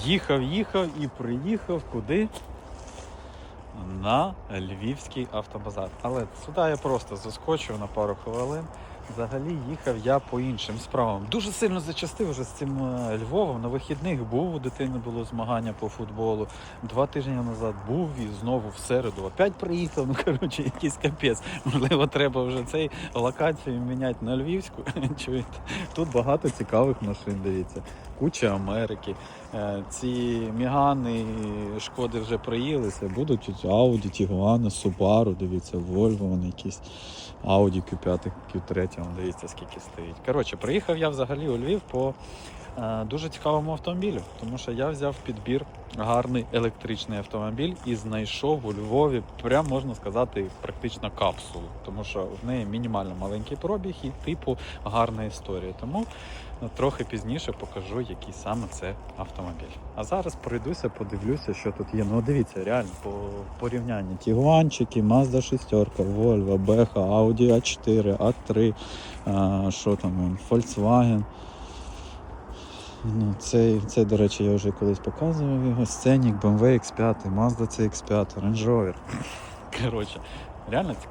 Їхав, їхав і приїхав куди? На Львівський автобазар. Але сюди я просто заскочив на пару хвилин. Взагалі їхав я по іншим справам. Дуже сильно зачастив вже з цим е, Львовом. На вихідних був у дитини було змагання по футболу. Два тижні назад був і знову в середу. Опять приїхав. Ну коротше, якийсь капець. Можливо, треба вже цей локацію міняти на Львівську. Чуєте? Тут багато цікавих машин. Дивіться. Куча Америки. Е, Ці Мігани, шкоди вже приїлися. Будуть Audi, Tiguan, Subaru, дивіться, Volvo, вони якісь Audi Q5, Q3, вон, дивіться, скільки стоїть. Коротше, приїхав я взагалі у Львів по дуже цікавому автомобілю, тому що я взяв підбір гарний електричний автомобіль і знайшов у Львові, прям можна сказати, практично капсулу, тому що в неї мінімально маленький пробіг і типу гарна історія. Тому Ну, Трохи пізніше покажу, який саме це автомобіль. А зараз пройдуся, подивлюся, що тут є. Ну дивіться, реально по порівнянні. Тігуанчики, Mazda 6, Volvo, Беха, Audi A4, A3, а, що там, Volkswagen. Ну, цей, це, до речі, я вже колись показував його. Сценік, BMW X5, Mazda CX5, Range Rover. Коротше, реально цікаво.